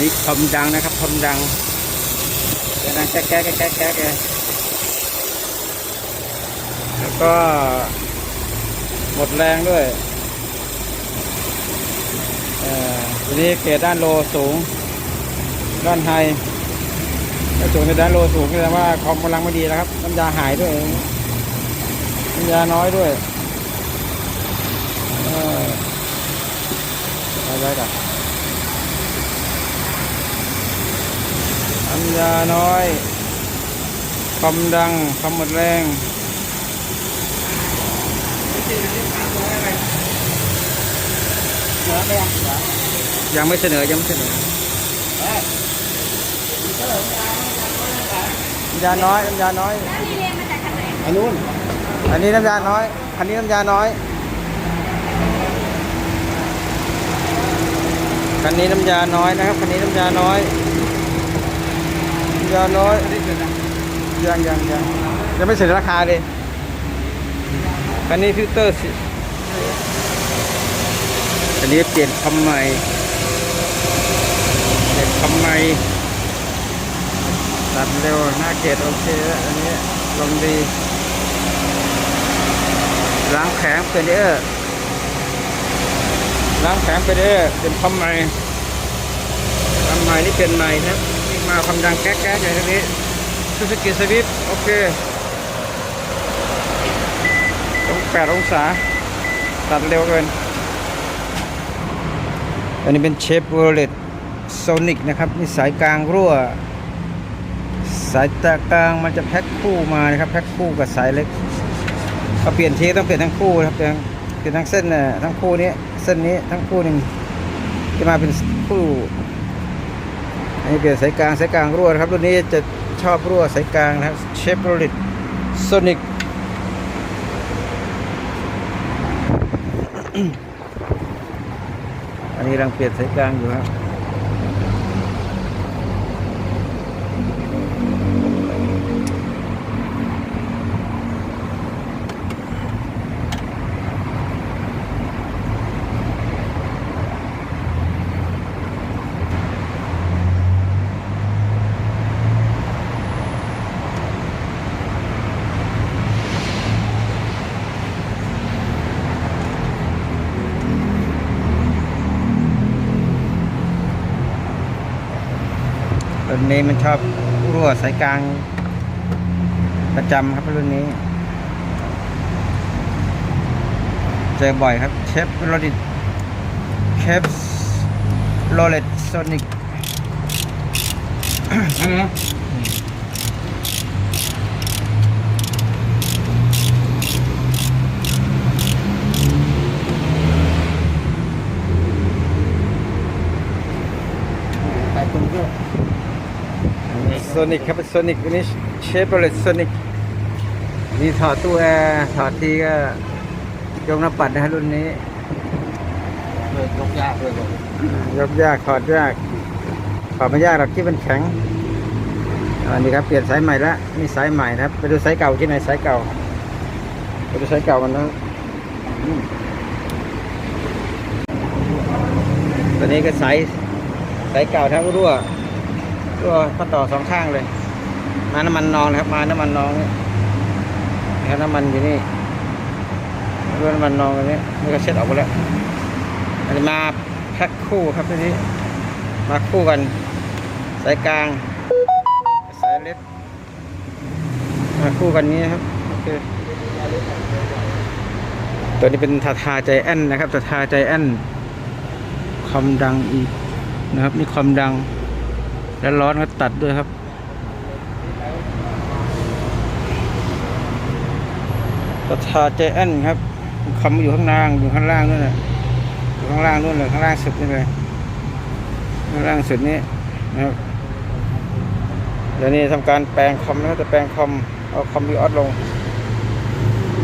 นี่คอมดังนะครับคอมดังเดี๋ยวนะแก๊กแก๊กแก๊กแก๊กแก๊กเลยแล้วก็หมดแรงด้วยทีนี้เกรดด้านโลสูง ด้านไฮถ้าสูงในด้านโลสูงแสดงว่าคอมกำลังไม่ดีแล้วครับน้ำยาหายด้วยน้ำยาน้อยด้วยออเอาไว้ก่อน น้ำยาน้อยคอมดังคอมหมดแรงยังไม่เสนอ ยังไม่เสนอน้ำยาน้อยน้ำยาน้อยแล้วนี่เรียนมาจากทางไหนอันนู้น อันนี้น้ำยาน้อย อันนี้น้ำยาน้อย คันนี้น้ำยาน้อยนะครับ คันนี้น้ำยาน้อยน้ำ ยาน้อยยังยังยังยังไม่เสนอราคาเลยคันนี้ฟิลเตอร์สิอันนี้เปลี่ยนคำใหม่เปลี่ยนคำใหม่ตัดเร็วหน้าเกตโอเคแล้วอันนี้ลงดีล้างแข็งเป็นเออล้างแข็งเป็นเออเป็นคำใหม่คำใหม่นี่เป็นใหม่นะ ครับนี่มาคำดังแก๊กแก๊กอย่างนี้ซูซูกิสวิฟโอเคตรงแปดองศา ตัดเร็วเกิน อันนี้เป็นเชฟโรเลตโซนิกนะครับนี่สายกลางรั่ว สายตากลางมันจะแพ็คคู่มานะครับแพ็คคู่กับสายเล็กเอาเปลี่ยนเทต้องเปลี่ยนทั้งคู่นะครับเปลี่ยนเปลี่ยนทั้งเส้นน่ะทั้งคู่นี้เส้นนี้ทั้งคู่หนึ่งจะมาเป็นคู่ นี่เปลี่ยนสายกลางสายกลางรั่วครับรุ่นนี้จะชอบรั่วสายกลางนะครับเชฟโรเลตโซนิกอันนี้กำลังเปลี่ยนสายกลางอยู่ครับ รุ่นนี้มันชอบรั่วสายกลาง ประจำครับรุ่นนี้ เจอบ่อยครับเชฟโรดิเชฟโรเลตโซนิกขายคนด้วย โซ นิกครับโซนิกอันนี้เชฟโรเลตโซนิกนี่ถอดตู้แอร์ถอดทีก็ยกน้ำปัดนะฮะรุ่นนี้เลยยกยากเลยบอกยกยากถอดยากถอดไม่ยากหรอกที่มันแข็งอันนี้ครับเปลี่ยนสายใหม่ละนี่สายใหม่นะครับ ไปดูสายเก่าที่ไหนสายเก่าไปดูสายเก่ามันนะอืมตัวนี้ก็สายสายเก่าทั้งรั่ว รั่วก็ต่อสองข้างเลย มาน้ำมันนองนะครับมาน้ำมันนองนี่นะครับน้ำมันอยู่นี่เรั่วน้ำมันนองตรงนี้นี่ก็เช็ดออกไปแล้วอันนี้มาแพ็คคู่ครับทีนี้ มาคู่กัน สายกลาง สายเล็กมาคู่กันนี้ครับโอเคตัวนี้เป็นทาทาใจแอนนะครับทาทาใจแอนคอมดังอีกนะครับนี่คอมดัง แล้วร้อนก็ตัดด้วยครับทาทาใจแอนครับคอมอยู่ข้างล่างอยู่ข้างล่างนู่นแหละอยู่ข้างล่างนู่นเลยข้างล่างสุดนี่เลยข้างล่างสุดนี้นะครับเดี๋ยวนี้ทำการแปลงคอมนะครับจะแปลงคอมเอาคอมบิวออสลง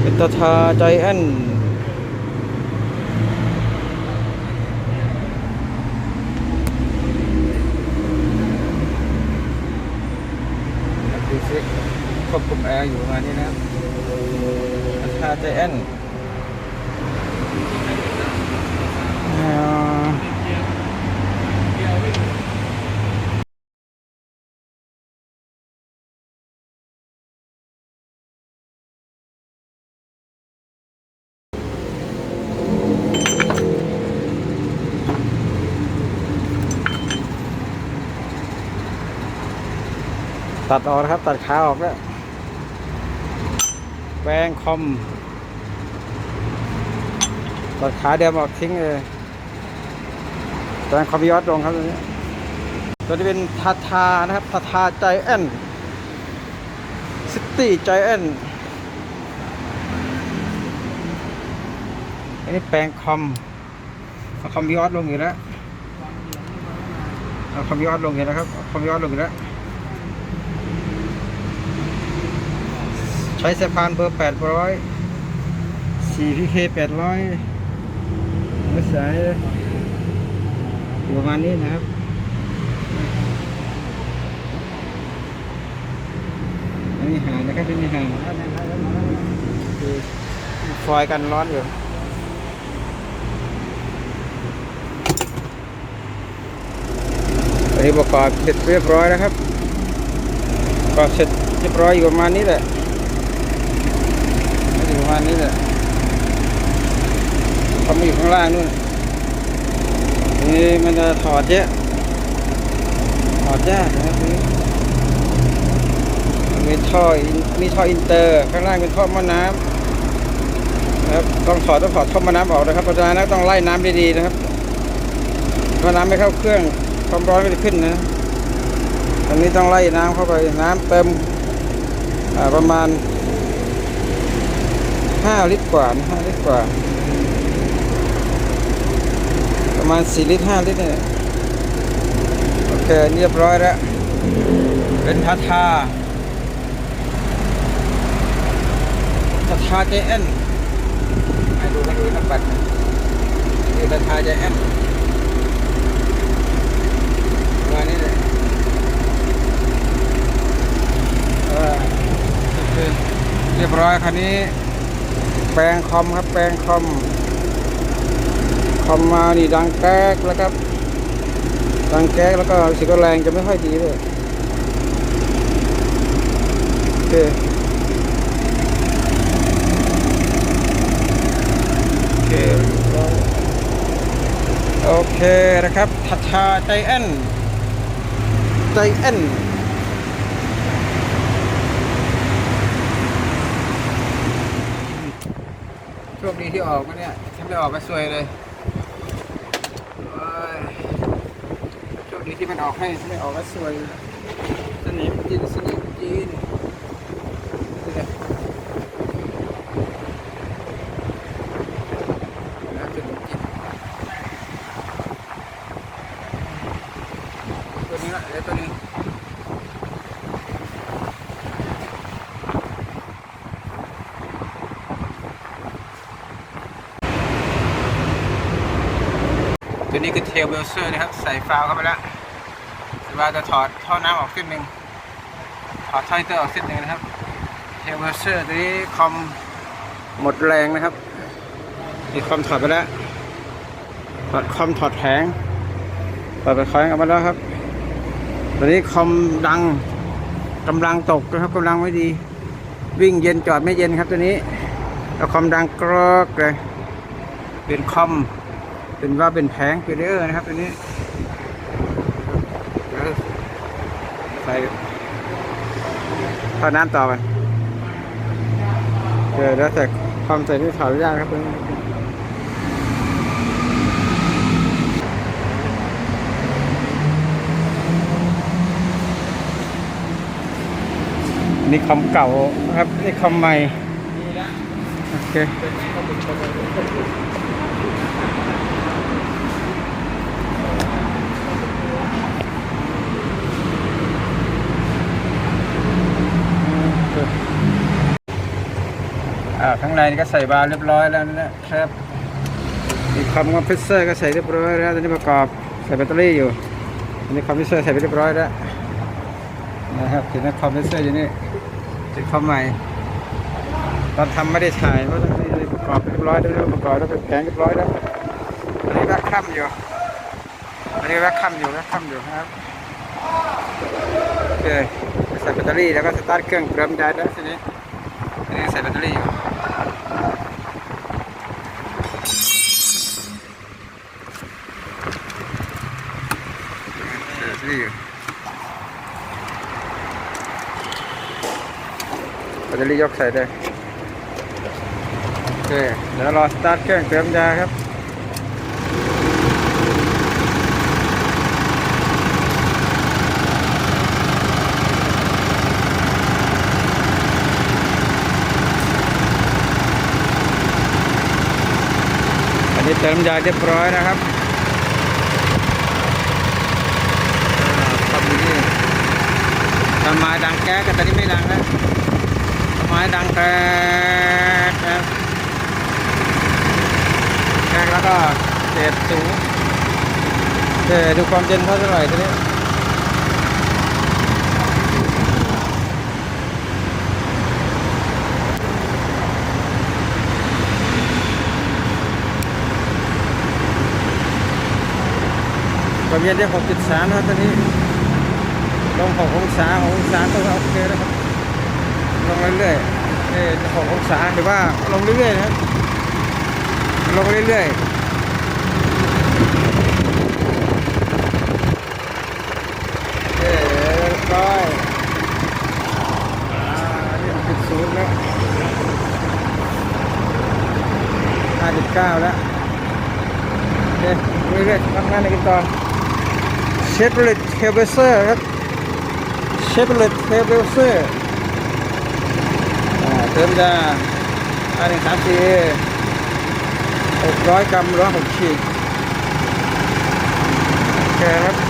เป็นตัวทาใจแอน ควบคุมแอร์อยู่ประมาณนี้นะครับราคาใจนตัดออกนครับ ตัดขาออกแล้ว แปลงคอมตัดขาเดิมออกทิ้งเลยแปลงคอมยอดลงครับตัวนี้ตัวนี้เป็นทาทานะครับทาทาใจแอนซิตี้ใจแอนอันนี้แปลงคอมคอมยอดลงอยู่แล้วคอมยอดลงอยู่แล้วครับคอมยอดลงอยู่แล้ว ใช้สายพานเบอร์800 4PK 800ไม่สายอยู่ประมาณนี้นะครับไม่มีหางนะครับไม่มีหางคอฟอยกันร้อนอยู่อันนี้ประกอบเสร็จเรียบร้อยนะครับประกอบเสร็จเรียบร้อยอยู่ประมาณนี้แหละ มาณนี้แหละเขามาอยู่ข้างล่างนู่นนี่มันจะถอดเยอะถอดยากนะครับมีท่อมีท่ออินเตอร์ข้างล่างเป็นท่อม้อน้ำนะครับต้องถอดต้องถอดท่อม้อน้ำออกนะครับเพราะฉะนั้นต้องไล่น้ำดีๆนะครับเพราะน้ำไม่เข้าเครื่องความร้อนก็จะขึ้นนะตอนนี้ต้องไล่น้ำเข้าไปน้ำเติมประมาณ 5ลิตรกว่านะ5ลิตรกว่า ประมาณ4ลิตร5ลิตรเนี่ยโอเคเรียบร้อยแล้ว เป็นทาทาทาทาเจเอ็นให้ดูให้ดูน้ำบัตรนี่ทาทาเจเอ็นประมานี้เลยโอเคเรียบร้อยคันนี้ แปลงคอมครับ แปลงคอม คอมมานี่ดังแก๊กแล้วครับ ดังแก๊กแล้วก็สิก็แรงจะไม่ค่อยดีเลยโอเคโอเคโอเคนะครับทัชชาใจแอนใจแอนโชค ดีที่ออกมาเนี่ยถ้าไม่ออกก็ซวยเลยโอ้ยโชคดีที่มันออกให้ถ้าไม่ออกก็ซวยสนิมจีนสนิมจีนนะน้ำสนิมจีนตัวนี้ละเดี๋ยวตัวนี้ ตัวนี้คือเทลเบลเซอร์นะครับ ใส่ฟาวเข้าไปแล้วแต่ว่าจะถอดท่อน้ำออกเส้นหนึ่งถอดท่ออินเตอร์ออกเส้นหนึ่งนะครับเทลเบลเซอร์ตัวนี้คอมหมดแรงนะครับอีกคอมถอดไปแล้วถอดคอมถอดแผงถอดไปแผงออกมาแล้วครับตัวนี้คอมดังกำลังตกนะครับกำลังไม่ดี วิ่งเย็นจอดไม่เย็นครับตัวนี้แล้วคอมดังกรอกเลยเป็นคอม เป็นว่าเป็นแผงเปเออร์นะครับตัวนี้ใส่ท่อน้ำต่อไปเดี๋ยวแล้วแต่ความใส่ที่ถอดยากครับตัวนี้นี่คอมเก่าครับ นี่คอมใหม่ โอเค อ่าข้างในนี่ก็ใส่บาร์เรียบร้อยแล้วนะครับมีคอมคอมเพรสเซอร์ก็ใส่เรียบร้อยแล้วตอนนี้ประกอบใส่แบตเตอรี่อยู่อันนี้คอมเพรสเซอร์ใส่ไปเรียบร้อยแล้วนะครับเห็นไหมคอมเพรสเซอร์อยู่นี่ติดคอมใหม่ตอนทำไม่ได้ถ่ายเพราะตอนนี้ประกอบเรียบร้อยแล้วประกอบแล้วเป็นแผงเรียบร้อยแล้วอันนี้แวกค่ำอยู่อันนี้แวกค่ำอยู่แวกค่ำอยู่ครับโอเคใส่แบตเตอรี่แล้วก็สตาร์ทเครื่องเริ่มได้แล้วทีนี้อันนี้ใส่แบตเตอรี่อยู่ ลี่ยกใส่ได้โอเคเดี๋ยวรอสตาร์ทเครื่องเติมยาครับอันนี้เติมยาเรียบร้อยนะครับอ่าครับอยู่นี่ทำม้ดังแก๊กแต่ตอนนี้ไม่ดังแล้ว ไม้ดังแก๊กแก๊กแล้วก็เศษสูงเดี๋ยวดูความเย็นเขาเท่าไหร่ทีนี้ความเย็นได้6.3นะครับตอนนี้ลง6องศา6องศาก็โอเคแล้วครับ ลงเรื่อยๆเอ่6องศาหรือว่าลงเรื่อยๆนะลงเรื่อยๆเอ้เรียบร้อยอ่านี่จุดศูนย์แล้ว59แล้วโอเคเรื่อยๆทำงานในกันต่อเชฟเลตเทเบเซอร์ครับเชฟเลตเทเบเซอร์ เติมยาอันหนึ่งสามสี่หกร้อยกรัมร้อยหกขีดโอเคครับ